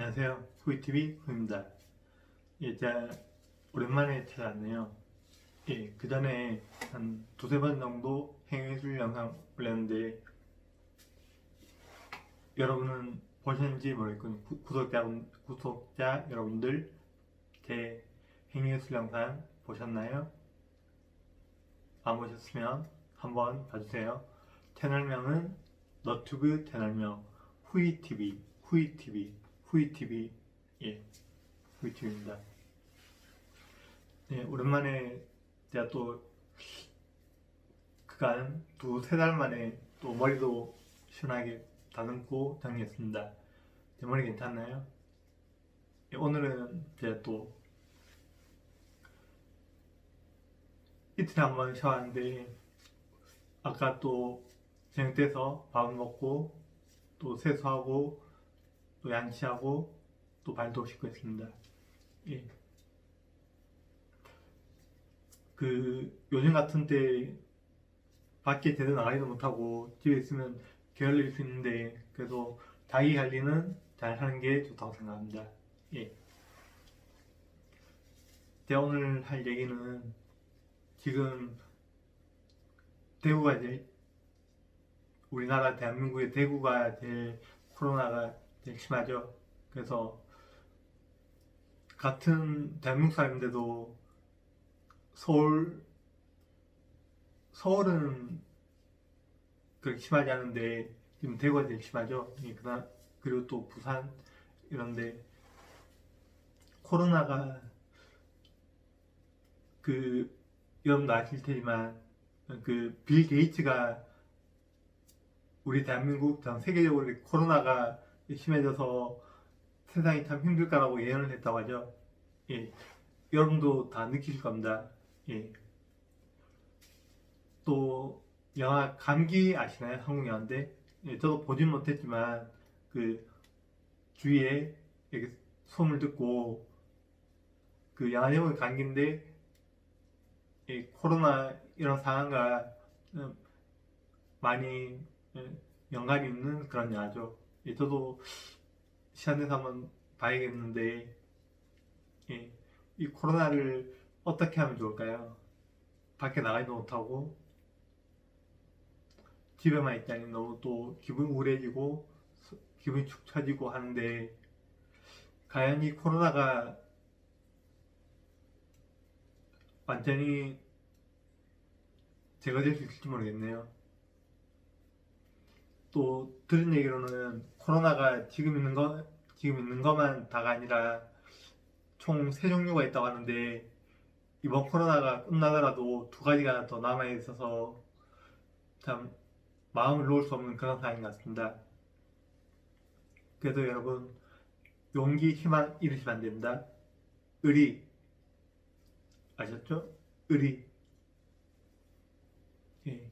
안녕하세요. 후이TV 후입니다. 예, 제가 오랜만에 찾아왔네요. 예, 그 전에 한 두세 번 정도 행위술 영상 올렸는데, 여러분은 보셨는지 모르겠군요. 구, 구독자, 구독자 여러분들, 제 행위술 영상 보셨나요? 안 보셨으면 한번 봐주세요. 채널명은 너튜브 채널명 후이TV, 후이TV, 후이TV, 예, 후이TV입니다. 네, 오랜만에 제가 또 그간 두 세 달 만에 또 머리도 시원하게 다듬고 정리했습니다. 제 머리 괜찮나요? 예, 오늘은 제가 또 이틀에 한번 샤워하는데 아까 또 때서 밥 먹고 또 세수하고 또 양치하고 또 발도 씻고 했습니다. 예. 그 요즘 같은 때 밖에 제대로 나가지도 못하고 집에 있으면 게을릴 수 있는데 그래도 자기 관리는 잘 하는 게 좋다고 생각합니다. 예. 제가 오늘 할 얘기는 지금 대구가 이제 우리나라 대한민국의 대구가 제일 코로나가 심하죠. 그래서 같은 대한민국 사람인데도 서울 서울은 그렇게 심하지 않은데 지금 대구가 제일 심하죠. 예, 그다 그리고 또 부산 이런데 코로나가 그 여러분도 아실 테지만 그 빌 게이츠가 우리 대한민국 전 세계적으로 코로나가 심해져서 세상이 참 힘들까라고 예언을 했다고 하죠. 예. 여러분도 다 느끼실 겁니다. 예. 또 영화 감기 아시나요? 한국 영화인데 예, 저도 보진 못했지만 그 주위에 이렇게 소문을 듣고 그 영화 내용이 감기인데 이 코로나 이런 상황과 음, 많이 예, 연관이 있는 그런 영화죠. 예, 저도 시간 내서 한번 봐야겠는데 예, 이 코로나를 어떻게 하면 좋을까요? 밖에 나가지도 못하고 집에만 있자니 너무 또 기분이 우울해지고 서- 기분이 축 처지고 하는데 과연 이 코로나가 완전히 제거될 수 있을지 모르겠네요. 또 들은 얘기로는 코로나가 지금 있는 거 지금 있는 것만 다가 아니라 총 세 종류가 있다고 하는데 이번 코로나가 끝나더라도 두 가지가 더 남아 있어서 참 마음을 놓을 수 없는 그런 상황인 것 같습니다. 그래도 여러분 용기 희망 잃으시면 안 됩니다. 의리 아셨죠? 의리 예.